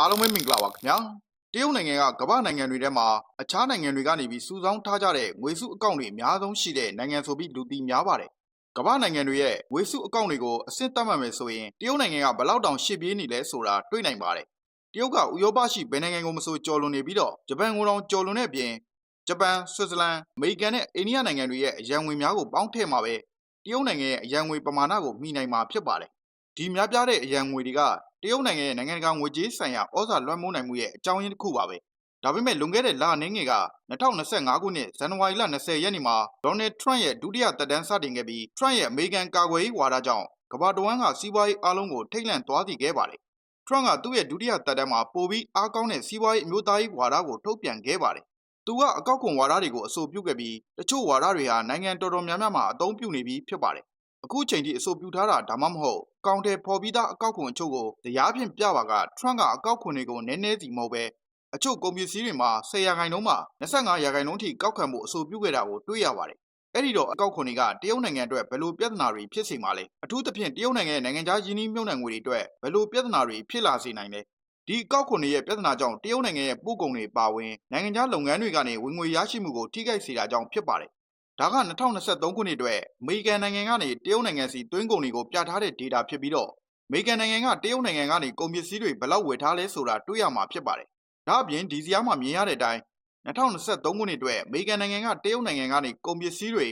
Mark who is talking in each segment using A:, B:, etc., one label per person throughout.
A: အားလုံးပဲမင်္ဂလာပါခင်ဗျာတရုတ်နိုင်ငံကကမ္ဘာနိုင်ငံတွေထဲမှာအခြားနိုင်ငံတွေကနေပြီးစုဆောင်းထားကြတဲ့ငွေစုအကောင့်တွေအများဆုံးရှိတဲ့နိုင်ငံဆိုပြီးလူသိများပါတယ်ကမ္ဘာနိုင်ငံတွေရဲ့ငွေစုအကောင့်တွေကိုအဆင့်သတ်မှတ်မယ်ဆိုရင်တရုတ်နိုင်ငံကဘယ်လောက်တောင်ရှေ့ပြေးနေလဲဆိုတာတွေ့နိုင်ပါတယ်တရုတ်ကဥရောပရှိဘယ်နိုင်ငံကိုမဆိုကျော်လွန်နေပြီးတော့ဂျပန်ကိုတောင်ကျော်လွန်တဲ့အပြင်ဂျပန်ဆွစ်ဇာလန်အမေရိကန်နဲ့အိန္ဒိယနိုင်ငံတွေရဲ့အရန်ငွေများကိုပေါင်းထည့်မှာပဲတရုတ်နိုင်ငံရဲ့အရန်ငွေပမာဏကိုမှီနိုင်မှာဖြစ်ပါတယ်ဒီများပြားတဲ့အရန်ငွေတွေက တရုတ်နိုင်ငံရဲ့နိုင်ငံတကာငွေကြေးဆိုင်ရာဩဇာလွှမ်းမိုးနိုင်မှုရဲ့အကြောင်းရင်းတစ်ခုပါပဲ။ဒါပေမဲ့လွန်ခဲ့တဲ့လအနေငယ်က2025ခုနှစ်ဇန်နဝါရီလ20ရက်နေ့မှာဒေါ်နယ်ထရန့်ရဲ့ဒုတိယသက်တမ်းစတင်ခဲ့ပြီးထရန့်ရဲ့အမေရိကန်ကာကွယ်ရေးဝါဒကြောင့်ကမ္ဘာတဝန်းကစီးပွားရေးအလုံးကိုထိတ်လန့်သွားစေခဲ့ပါတယ်။ထရန့်ကသူ့ရဲ့ဒုတိယသက်တမ်းမှာပိုပြီးအားကောင်းတဲ့စီးပွားရေးအမျိုးသားရေးဝါဒကိုထုတ်ပြန်ခဲ့ပါတယ်။သူကအကောက်ခွန်ဝါဒတွေကိုအဆိုပြုခဲ့ပြီးတချို့ဝါဒတွေဟာနိုင်ငံတော်တော်များများမှာအသုံးပြုနေပြီးဖြစ်ပါတယ်။ အခုချိန်ထိအဆိုပြုထားတာဒါမှမဟုတ်ကောင်တယ်ဖော်ပြီးသားအကောက်ခွန်အချို့ကိုတရားဖြင့်ပြပါကထရန့်ကအကောက်ခွန်တွေကိုနည်းနည်းစီမဟုတ်ပဲအချို့ကုန်ပစ္စည်းတွေမှာ10ရာခိုင်နှုန်းမှာ25ရာခိုင်နှုန်းထိကောက်ခံမှုအဆိုပြုခဲ့တာကိုတွေ့ရပါတယ်။အဲ့ဒီတော့အကောက်ခွန်တွေကတရုတ်နိုင်ငံအတွက်ဘယ်လိုပြဿနာတွေဖြစ်စေမှာလဲအထူးသဖြင့်တရုတ်နိုင်ငံရဲ့နိုင်ငံခြားယင်းနှိမ့်မြုပ်နှံငွေတွေအတွက်ဘယ်လိုပြဿနာတွေဖြစ်လာစေနိုင်လဲဒီအကောက်ခွန်တွေရဲ့ပြဿနာကြောင့်တရုတ်နိုင်ငံရဲ့ပို့ကုန်တွေပါဝင်နိုင်ငံခြားလုပ်ငန်းတွေကနေဝင်ငွေရရှိမှုကိုထိခိုက်စေတာကြောင့်ဖြစ်ပါတယ် ဒါက2023ခုနှစ်အတွက်အမေရိကန်နိုင်ငံကနေတရုတ်နိုင်ငံစီသွင်းကုန်တွေကိုပြထားတဲ့ data ဖြစ်ပြီးတော့အမေရိကန်နိုင်ငံကတရုတ်နိုင်ငံကနေကုန်ပစ္စည်းတွေဘယ်လောက်ဝယ်ထားလဲဆိုတာတွေ့ရမှာဖြစ်ပါတယ်။ဒါ့အပြင်ဒီဇီယာမှာမြင်ရတဲ့အတိုင်း2023ခုနှစ်အတွက်အမေရိကန်နိုင်ငံကတရုတ်နိုင်ငံကနေကုန်ပစ္စည်းတွေ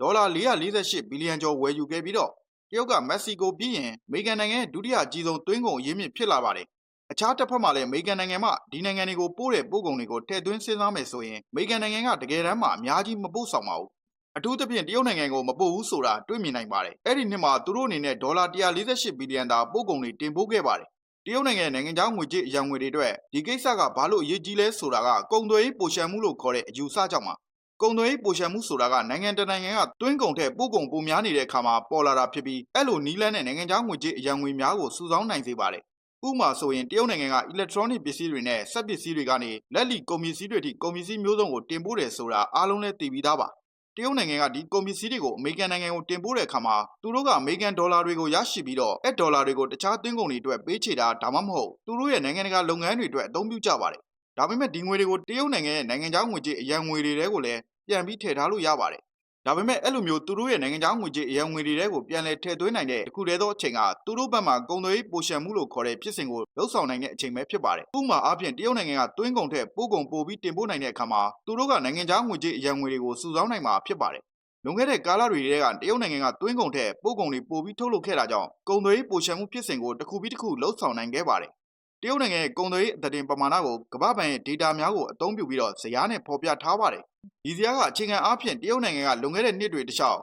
A: ဒေါ်လာ448ဘီလီယံကျော်ဝယ်ယူခဲ့ပြီးတော့တရုတ်ကမက္ကဆီကိုပြီးရင်အမေရိကန်နိုင်ငံရဲ့ဒုတိယအကြီးဆုံးသွင်းကုန်အရင်းမြစ်ဖြစ်လာပါတယ်။အခြားတစ်ဖက်မှာလည်းအမေရိကန်နိုင်ငံမှဒီနိုင်ငံတွေကိုပို့တဲ့ပို့ကုန်တွေကိုထည့်သွင်းစဉ်းစားမယ်ဆိုရင်အမေရိကန်နိုင်ငံကတကယ်တမ်းမှအများကြီးမပို့ဆောင်ပါဘူး အထူးသဖြင့်တရုတ်နိုင်ငံကိုမပို့ဘူးဆိုတာတွေ့မြင်နိုင်ပါတယ်။အဲ့ဒီနှစ်မှာသူတို့အနေနဲ့ဒေါ်လာ148ဘီလီယံသာပို့ကုန်တွေတင်ပို့ခဲ့ပါတယ်။တရုတ်နိုင်ငံရဲ့နိုင်ငံခြားငွေကြေးအရန်ငွေတွေအတွက်ဒီကိစ္စကဘာလို့အရေးကြီးလဲဆိုတာကကုန်သွယ်ရေးပိုရှံမှုလို့ခေါ်တဲ့အယူဆကြောင့်ပါ။ကုန်သွယ်ရေးပိုရှံမှုဆိုတာကနိုင်ငံတကာနိုင်ငံကတွင်းကုန်ထက်ပို့ကုန်ပိုများနေတဲ့အခါမှာပေါ်လာတာဖြစ်ပြီးအဲ့လိုနီးလန်းတဲ့နိုင်ငံခြားငွေကြေးအရန်ငွေများကိုစုဆောင်းနိုင်စေပါတယ်။ဥပမာဆိုရင်တရုတ်နိုင်ငံက electronic ပစ္စည်းတွေနဲ့စက်ပစ္စည်းတွေကနေလက်လီကုန်ပစ္စည်းတွေထိကုန်ပစ္စည်းမျိုးစုံကိုတင်ပို့တယ်ဆိုတာအားလုံးလည်းသိပြီးသားပါ။ တရုတ်နိုင်ငံကဒီကုန်ပစ္စည်းတွေကိုအမေရိကန်နိုင်ငံကိုတင်ပို့တဲ့အခါမှာသူတို့ကအမေရိကန်ဒေါ်လာတွေကိုရရှိပြီးတော့အဲ့ဒေါ်လာတွေကိုတခြားသွင်းကုန်တွေအတွက်ပေးချေတာဒါမှမဟုတ်သူတို့ရဲ့နိုင်ငံတကာလုပ်ငန်းတွေအတွက်အသုံးပြုကြပါတယ်။ဒါပေမဲ့ဒီငွေတွေကိုတရုတ်နိုင်ငံရဲ့နိုင်ငံခြားငွေကြေးအရန်ငွေတွေတဲကိုလည်းပြန်ပြီးထည့်ထားလို့ရပါတယ် ဒါပေမဲ့အဲ့လိုမျိုးသူတို့ရဲ့နိုင်ငံခြားငွေကြေးအရန်ငွေတွေတဲကိုပြန်လည်ထည့်သွင်းနိုင်တဲ့အခုတည်းသောအချိန်ကသူတို့ဘက်မှကုန်သွယ်ရေးပိုရှံမှုလို့ခေါ်တဲ့ဖြစ်စဉ်ကိုလှုပ်ဆောင်နိုင်တဲ့အချိန်ပဲဖြစ်ပါတယ်။ဥပမာအားဖြင့်တရုတ်နိုင်ငံကသွင်းကုန်ထက်ပို့ကုန်ပိုပြီးတင်ပို့နိုင်တဲ့အခါမှာသူတို့ကနိုင်ငံခြားငွေကြေးအရန်ငွေတွေကိုစုဆောင်းနိုင်မှာဖြစ်ပါတယ်။လွန်ခဲ့တဲ့ကာလတွေထဲကတရုတ်နိုင်ငံကသွင်းကုန်ထက်ပို့ကုန်တွေပိုပြီးထုတ်လုပ်ခဲ့တာကြောင့်ကုန်သွယ်ရေးပိုရှံမှုဖြစ်စဉ်ကိုတစ်ခုပြီးတစ်ခုလှုပ်ဆောင်နိုင်ခဲ့ပါတယ်။တ ရုတ်နိုင်ငံရဲ့ကုန်သွယ်ရေးအသတင်ပမာဏကိုကမ္ဘာ့ဘဏ်ရဲ့ data များကိုအသုံးပြုပြီးတော့ဇယားနဲ့ဖော်ပြထားပါတယ်ဒီစရာကအခြေခံအားဖြင့်တရုတ်နိုင်ငံကလွန်ခဲ့တဲ့နှစ်တွေတခြား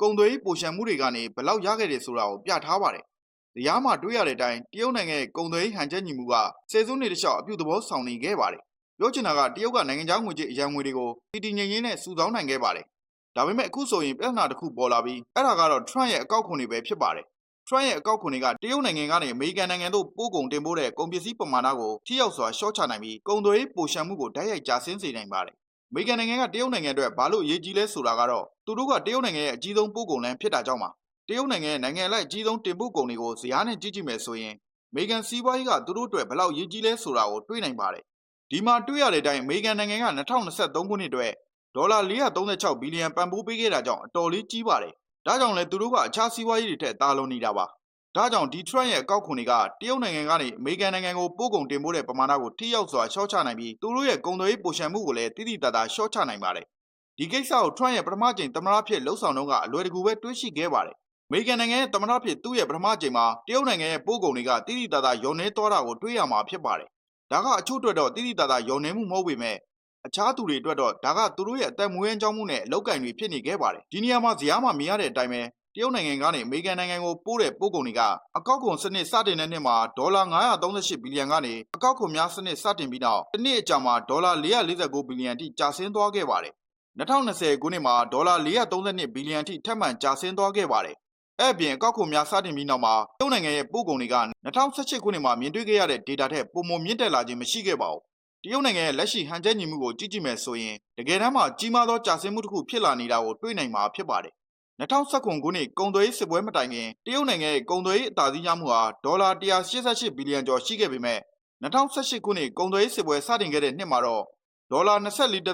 A: ကုန်သွယ်ရေးပိုရှံမှုတွေကနေဘလောက်ရခဲ့တယ်ဆိုတာကိုပြထားပါတယ်။တရားမှာတွေ့ရတဲ့အတိုင်းတရုတ်နိုင်ငံရဲ့ကုန်သွယ်ရေးဟန်ချက်ညီမှုကဆယ်စုနှစ်တခြားအပြုသဘောဆောင်နေခဲ့ပါတယ်။ပြောချင်တာကတရုတ်ကနိုင်ငံခြားငွေကြေးအရန်ငွေတွေကိုတည်တည်ငြိမ်ငြိမ်နဲ့စုဆောင်းနိုင်ခဲ့ပါတယ်။ဒါပေမဲ့အခုဆိုရင်ပြဿနာတစ်ခုပေါ်လာပြီးအဲ့ဒါကတော့ Trump ရဲ့အကောက်ခွန်တွေပဲဖြစ်ပါတယ်။ Trump ရဲ့အကောက်ခွန်တွေက တရုတ်နိုင်ငံကနေ အမေရိကန်နိုင်ငံသို့ ပို့ကုန်တင်ပို့တဲ့ ကုန်ပစ္စည်းပမာဏကို ထိရောက်စွာရှော့ချနိုင်ပြီး ကုန်သွယ်ရေး ပိုရှံမှုကို တိုက်ရိုက် ကျဆင်းစေနိုင်ပါတယ် အမေရိကန်နိုင်ငံက တရုတ်နိုင်ငံအတွက် ဘာလို့ အရေးကြီးလဲ ဆိုတာကတော့ သူတို့က တရုတ်နိုင်ငံရဲ့ အကြီးဆုံး ပို့ကုန်လမ်း ဖြစ်တာကြောင့်ပါ တရုတ်နိုင်ငံရဲ့ နိုင်ငံလိုက် အကြီးဆုံး တင်ပို့ကုန်တွေကို ဇယားနဲ့ ကြည့်ကြည့်မယ်ဆိုရင် အမေရိကန်စီးပွားရေးက သူတို့အတွက် ဘယ်လောက် အရေးကြီးလဲ ဆိုတာကို တွေ့နိုင်ပါတယ် ဒီမှာ တွေ့ရတဲ့အတိုင်း အမေရိကန်နိုင်ငံက2023ခုနှစ်အတွက် ဒေါ်လာ436ဘီလီယံ ပံ့ပိုးပေးခဲ့တာကြောင့် အတော်လေး ကြီးပါတယ် ဒါကြောင့်လဲသူတို့ကအခြားစီးပွားရေးတွေထက်တာလွန်နေတာပါဒါကြောင့်ဒီ Trump ရဲ့အကောက်ခွန်တွေကတရုတ်နိုင်ငံကနေအမေရိကန်နိုင်ငံကိုပို့ကုန်တင်ပို့တဲ့ပမာဏကိုထိရောက်စွာရှော့ချနိုင်ပြီးသူတို့ရဲ့ကုန်သွယ်ရေးပိုရှံမှုကိုလည်းတိတိတသားရှော့ချနိုင်ပါတယ်။ဒီကိစ္စကို Trump ရဲ့ပထမကြိမ်သမ္မတဖြစ်လှုပ်ဆောင်တော့ကအလွယ်တကူပဲတွေးရှိခဲ့ပါတယ်။အမေရိကန်နိုင်ငံရဲ့သမ္မတဖြစ်သူ့ရဲ့ပထမကြိမ်မှာတရုတ်နိုင်ငံရဲ့ပို့ကုန်တွေကတိတိတသားယုံနေသွားတာကိုတွေးရမှာဖြစ်ပါတယ်။ဒါကအချို့အတွက်တော့တိတိတသားယုံနေမှုမဟုတ်ပေမဲ့ အခြားသူတွေအတွက်တော့ဒါကသူတို့ရဲ့အသက်မွေးဝမ်းကြောင်းမှုနဲ့အလောက်ကင်တွေဖြစ်နေခဲ့ပါတယ်။ဒီနေရာမှာဇယားမှာမြင်ရတဲ့အတိုင်းပဲတရုတ်နိုင်ငံကနေအမေရိကန်နိုင်ငံကိုပို့တဲ့ပို့ကုန်တွေကအကောက်ခွန်စနစ်စတင်တဲ့နှစ်မှာဒေါ်လာ938ဘီလီယံကနေအကောက်ခွန်များစနစ်စတင်ပြီးနောက်တစ်နှစ်အကြာမှာဒေါ်လာ449ဘီလီယံအထိကျဆင်းသွားခဲ့ပါတယ်။2020ခုနှစ်မှာဒေါ်လာ432ဘီလီယံအထိထပ်မံကျဆင်းသွားခဲ့ပါတယ်။အဲ့အပြင်အကောက်ခွန်များစတင်ပြီးနောက်မှာတရုတ်နိုင်ငံရဲ့ပို့ကုန်တွေက2018ခုနှစ်မှာမြင်တွေ့ခဲ့ရတဲ့ data ထက်ပိုမိုမြင့်တက်လာခြင်းမရှိခဲ့ပါဘူး။ တရုတ်နိုင်ငံရဲ့လက်ရှိဟန်ချက်ညီမှုကိုကြည့်ကြည့်မယ်ဆိုရင်တကယ်တမ်းမှာကြီးမားသောကျဆင်းမှုတစ်ခုဖြစ်လာနေတာကိုတွေ့နိုင်မှာဖြစ်ပါတယ်2019ခုနှစ်ကုန်သွယ်ရေးစစ်ပွဲမတိုင်ခင်တရုတ်နိုင်ငံရဲ့ကုန်သွယ်ရေးအသာစီးရမှုဟာဒေါ်လာ188ဘီလီယံကျော်ရှိခဲ့ပေမဲ့2018ခုနှစ်ကုန်သွယ်ရေးစစ်ပွဲစတင်ခဲ့တဲ့နှစ်မှာတော့ဒေါ်လာ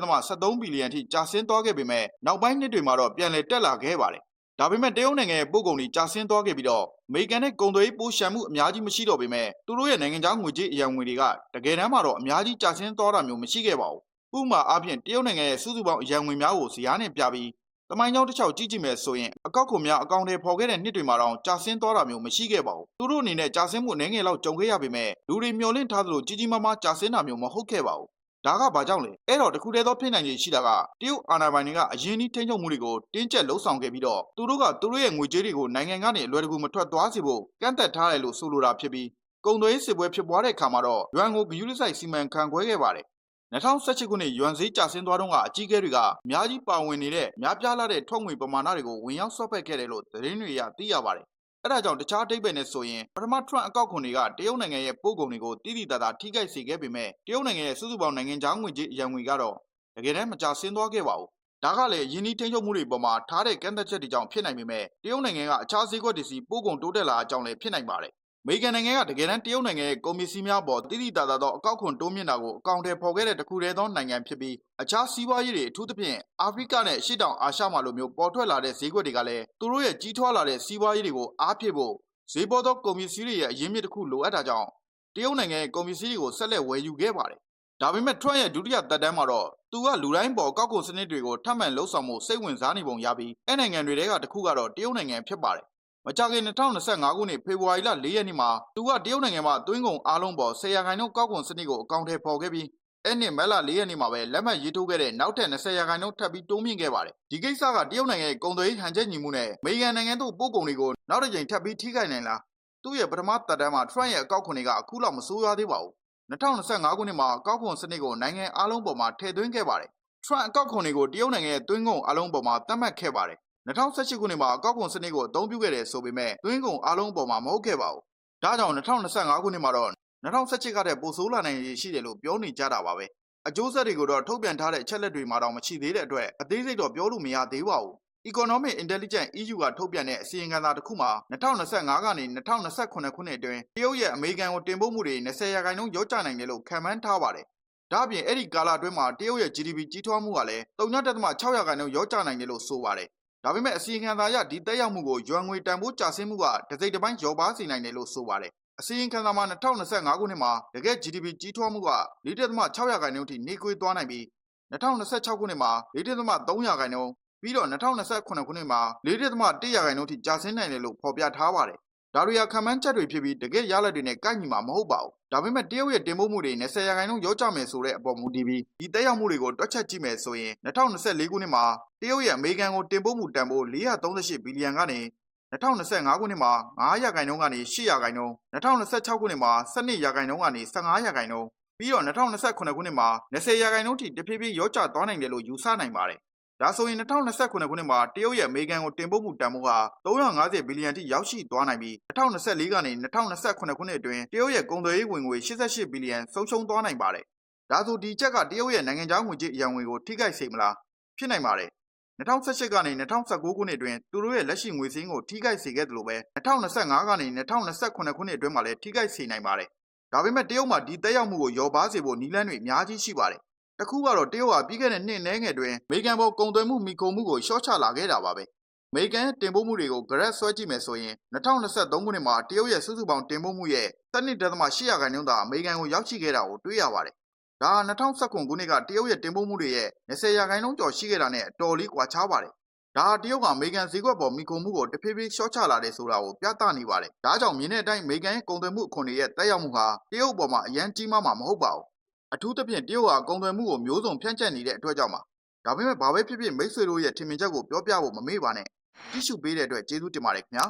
A: 24.73ဘီလီယံထိကျဆင်းသွားခဲ့ပေမဲ့နောက်ပိုင်းနှစ်တွေမှာတော့ပြန်လည်တက်လာခဲ့ပါတယ်။ ဒါပေမဲ့တရုတ်နိုင်ငံရဲ့ပို့ကုန်တွေကျဆင်းသွားခဲ့ပြီးတော့အမေရိကန်နဲ့ကုန်သွယ်ရေးပိုးရှံမှုအများကြီးမရှိတော့ပေမဲ့သူတို့ရဲ့နိုင်ငံခြားငွေကြေးအရန်ငွေတွေကတကယ်တမ်းမှာတော့အများကြီးကျဆင်းသွားတာမျိုးမရှိခဲ့ပါဘူး။ဥပမာအားဖြင့်တရုတ်နိုင်ငံရဲ့စုစုပေါင်းအရန်ငွေများကိုဇယားနဲ့ပြပြီးတမိုင်းကြောင်းတစ်ချောက်ကြည့်ကြည့်မယ်ဆိုရင်အကောက်ခွန်များအကောင့်တွေဖော်ခဲ့တဲ့နှစ်တွေမှာတော့ကြာဆင်းသွားတာမျိုးမရှိခဲ့ပါဘူး။သူတို့အနေနဲ့ကြာဆင်းမှုအနေငယ်လောက်ကြုံခဲ့ရပေမဲ့လူတွေမျှော်လင့်ထားသလိုကြီးကြီးမားမားကြာဆင်းတာမျိုးမဟုတ်ခဲ့ပါဘူး။ ဒါကဘာကြောင့်လဲအဲ့တော့တခုတည်းသောဖြစ်နိုင်ခြေရှိတာကတရုတ်အာဏာပိုင်တွေကအရင်ကြီးထိန်းချုပ်မှုတွေကိုတင်းကျပ်လှုံ့ဆော်ခဲ့ပြီးတော့သူတို့ကသူတို့ရဲ့ငွေကြေးတွေကိုနိုင်ငံကနေအလွယ်တကူမထွက်သွားစေဖို့ကန့်သက်ထားတယ်လို့ဆိုလိုတာဖြစ်ပြီးကုန်သွယ်ရေးစစ်ပွဲဖြစ်ပွားတဲ့အခါမှာတော့ရွမ်ကိုဂယူးလိဆိုင်စီမံခန့်ခွဲခဲ့ပါတယ်2018ခုနှစ်ယွမ်ဈေးကျဆင်းသွားတော့ကအကြီးအကဲတွေကအများကြီးပါဝင်နေတဲ့များပြားလာတဲ့ထွက်ငွေပမာဏတွေကိုဝင်ရောက်ဆွတ်ဖက်ခဲ့တယ်လို့သတင်းတွေအရသိရပါတယ်။ အဲဒါကြောင့်တခြားအတိတ်ပဲနဲ့ဆိုရင်ပထမ Trump အကောက်ခွန်တွေကတရုတ်နိုင်ငံရဲ့ပို့ကုန်တွေကိုတိတိတသာထိခိုက်စေခဲ့ပေမဲ့တရုတ်နိုင်ငံရဲ့စုစုပေါင်းနိုင်ငံခြားငွေကြေးအရန်ငွေကတော့တကယ်တမ်းမကျဆင်းသွားခဲ့ပါဘူး။ဒါကလည်းယင်းဒီထိန်းချုပ်မှုတွေပေါ်မှာထားတဲ့ကန့်သက်ချက်တွေကြောင့်ဖြစ်နိုင်ပေမဲ့တရုတ်နိုင်ငံကအခြားဈေးကွက်တွေစီပို့ကုန်တိုးတက်လာအကြောင်းလည်းဖြစ်နိုင်ပါတယ်အ မေရိကန်နိုင်ငံကတကယ်တမ်းတရုတ်နိုင်ငံရဲ့ကုန်ပစ္စည်းများပေါ်တိတိတသာသောအကောက်ခွန်တိုးမြင့်တာကိုအကောင့်ထဲပေါ်ခဲ့တဲ့တစ်ခုတည်းသောနိုင်ငံဖြစ်ပြီးအခြားစီးပွားရေးတွေအထူးသဖြင့်အာဖရိကနဲ့အရှေ့တောင်အာရှမှာလိုမျိုးပေါ်ထွက်လာတဲ့ဈေးကွက်တွေကလည်းသူတို့ရဲ့ကြီးထွားလာတဲ့စီးပွားရေးတွေကိုအားဖြည့်ဖို့ဈေးပေါ်သောကုန်ပစ္စည်းတွေရဲ့အရင်းမြစ်တစ်ခုလိုအပ်တာကြောင့်တရုတ်နိုင်ငံရဲ့ကုန်ပစ္စည်းတွေကိုဆက်လက်ဝယ်ယူခဲ့ပါတယ်ဒါပေမဲ့ Trump ရဲ့ဒုတိယသက်တမ်းမှာတော့သူကလူတိုင်းပေါ်ကောက်ကုန်စနစ်တွေကိုထပ်မံလှုပ်ဆောင်မှုစိတ်ဝင်စားနေပုံရပြီးအဲနိုင်ငံတွေထဲကတစ်ခုကတော့တရုတ်နိုင်ငံဖြစ်ပါတယ် မကြခင်2025ခုနှစ်ဖေဖော်ဝါရီလ4ရက်နေ့မှာသူကတရုတ်နိုင်ငံမှာသွင်းကုန်အားလုံးပေါ်10ရာခိုင်နှုန်းကောက်ကုန်စနစ်ကိုအကောင့်ထဲပေါ်ခဲ့ပြီးအဲ့နှစ်မက်လ4ရက်နေ့မှာပဲလက်မှတ်ရေးထိုးခဲ့တဲ့နောက်ထပ်20ရာခိုင်နှုန်းထပ်ပြီးတိုးမြင့်ခဲ့ပါတယ်ဒီကိစ္စကတရုတ်နိုင်ငံရဲ့ကုန်သွယ်ရေးဟန်ချက်ညီမှုနဲ့အမေရိကန်နိုင်ငံတို့ပို့ကုန်တွေကိုနောက်တစ်ကြိမ်ထပ်ပြီးထိခိုက်နိုင်လားသူ့ရဲ့ပထမသက်တမ်းမှာ Trump ရဲ့အကောက်ခွန်တွေကအခုလောက်မဆိုးရွားသေးပါဘူး2025ခုနှစ်မှာအကောက်ခွန်စနစ်ကိုနိုင်ငံအားလုံးပေါ်မှာထည့်သွင်းခဲ့ပါတယ် Trump အကောက်ခွန်တွေကိုတရုတ်နိုင်ငံရဲ့သွင်းကုန်အားလုံးပေါ်မှာသတ်မှတ်ခဲ့ပါတယ် 2018ခုနှစ်မှာအကောက်ခွန်စနစ်ကိုအသုံးပြုခဲ့တယ်ဆိုပေမဲ့သွင်းကုန်အားလုံးပေါ်မှာမဟုတ်ခဲ့ပါဘူး။ဒါကြောင့်2025ခုနှစ်မှာတော့2018ကတည်းကပိုဆိုးလာနိုင်ရည်ရှိတယ်လို့ပြောနေကြတာပါပဲ။အကျိုးဆက်တွေကိုတော့ထုတ်ပြန်ထားတဲ့အချက်လက်တွေမှာတော့မရှိသေးတဲ့အတွက်အသေးစိတ်တော့ပြောလို့မရသေးပါဘူး။ Economic Intelligence EU ကထုတ်ပြန်တဲ့အစီရင်ခံစာတစ်ခုမှာ2025ကနေ2028ခုနှစ်အတွင်းတရုတ်ရဲ့အမေရိကန်ကိုတင်ပို့မှုတွေ20ရာခိုင်နှုန်းရော့ကျနိုင်တယ်လို့ခန့်မှန်းထားပါတယ်။ဒါ့အပြင်အဲ့ဒီကာလအတွင်းမှာတရုတ်ရဲ့ GDP ကြီးထွားမှုကလည်း3.6ရာခိုင်နှုန်းရော့ကျနိုင်တယ်လို့ဆိုပါတယ်။ ဒါပေမဲ့အစီရင်ခံစာအရဒီတက်ရောက်မှုကိုယွမ်ငွေတန်ဖိုးကျဆင်းမှုကတစ်စိတ်တစ်ပိုင်းလျော့ပါစေနိုင်တယ်လို့ဆိုပါတယ်။အစီရင်ခံစာမှာ2025ခုနှစ်မှာတကယ် GDP ကြီးထွားမှုက4.6ရာခိုင်နှုန်းထိနှေးကွေးသွားနိုင်ပြီး2026ခုနှစ်မှာ4.3ရာခိုင်နှုန်းပြီးတော့2028ခုနှစ်မှာ4.1ရာခိုင်နှုန်းထိကျဆင်းနိုင်တယ်လို့ဖော်ပြထားပါတယ်။ ဒါတွေဟာခံမှန်းချက်တွေဖြစ်ပြီးတကယ်ရလဒ်တွေနဲ့ကိုက်ညီမှာမဟုတ်ပါဘူး။ဒါပေမဲ့တရုတ်ရဲ့တင်ပို့မှုတွေ20ရာခိုင်နှုန်းရော့ကျမယ်ဆိုတဲ့အပေါ်မူတည်ပြီးဒီတက်ရောက်မှုတွေကိုတွက်ချက်ကြည့်မယ်ဆိုရင်2024ခုနှစ်မှာတရုတ်ရဲ့အမေရိကန်ကိုတင်ပို့မှုတန်ဖိုး438ဘီလီယံကနေ2025ခုနှစ်မှာ9ရာခိုင်နှုန်းကနေ10ရာခိုင်နှုန်း2026ခုနှစ်မှာ12ရာခိုင်နှုန်းကနေ15ရာခိုင်နှုန်းပြီးတော့2029ခုနှစ်မှာ20ရာခိုင်နှုန်းထိတဖြည်းဖြည်းရော့ကျသွားနိုင်တယ်လို့ယူဆနိုင်ပါတယ် ဒါဆိုရင်2029ခုနှစ်မှာတရုတ်ရဲ့အမေရိကန်ကိုတင်ပို့မှုတန်ဖိုးဟာ350ဘီလီယံထိရောက်ရှိသွားနိုင်ပြီး2024ကနေ2029ခုနှစ်အတွင်းတရုတ်ရဲ့ကုန်သွယ်ရေးဝင်ငွေ88ဘီလီယံဆုံးရှုံးသွားနိုင်ပါတယ်။ဒါဆိုဒီချက်ကတရုတ်ရဲ့နိုင်ငံခြားငွေကြေးအရန်ငွေကိုထိခိုက်စေမလားဖြစ်နိုင်ပါတယ်။2018ကနေ2019ခုနှစ်အတွင်းသူတို့ရဲ့လက်ရှိငွေစင်းကိုထိခိုက်စေခဲ့တယ်လို့ပဲ2025ကနေ2029ခုနှစ်အတွင်းမှာလည်းထိခိုက်စေနိုင်ပါတယ်။ဒါပေမဲ့တရုတ်မှာဒီတက်ရောက်မှုကိုရောပါစေဖို့နည်းလမ်းတွေအများကြီးရှိပါတယ် တခုကတော့တရုတ်ဟာပြီးခဲ့တဲ့နှစ်နဲငယ်တွင်အမေရိကန်ပေါ်ကုန်သွယ်မှုမိကုန်မှုကိုရှော့ချလာခဲ့တာပါပဲအမေရိကန်ရဲ့တင်ပို့မှုတွေကို graph ဆွဲကြည့်မယ်ဆိုရင်2023ခုနှစ်မှာတရုတ်ရဲ့စုစုပေါင်းတင်ပို့မှုရဲ့7.8ရာခိုင်နှုန်းသာအမေရိကန်ကိုရောက်ရှိခဲ့တာကိုတွေ့ရပါတယ်ဒါဟာ2019ခုနှစ်ကတရုတ်ရဲ့တင်ပို့မှုတွေရဲ့20ရာခိုင်နှုန်းကျော်ရှိခဲ့တာနဲ့အတော်လေးကွာခြားပါတယ်ဒါဟာတရုတ်ကအမေရိကန်ဈေးကွက်ပေါ်မိကုန်မှုကိုတဖြည်းဖြည်းရှော့ချလာတယ်ဆိုတာကိုပြသနေပါတယ်။ဒါကြောင့်မြင်တဲ့အတိုင်းအမေရိကန်ရဲ့ကုန်သွယ်မှုအခွန်တွေရဲ့တက်ရောက်မှုဟာတရုတ်ပေါ်မှာအရန်ကြီးမားမှာမဟုတ်ပါဘူး အထူးသဖြင့်တရုတ်ဟာကုန်သွယ်မှုကိုမျိုးစုံဖြန့်ကျက်နေတဲ့အတွက်ကြောင့်ပါဒါပေမဲ့ဘာပဲဖြစ်ဖြစ်မိတ်ဆွေတို့ရဲ့ထင်မြင်ချက်ကိုပြောပြဖို့မမေ့ပါနဲ့ကြည့်ရှုပေးတဲ့အတွက်ကျေးဇူးတင်ပါတယ်ခင်ဗျာ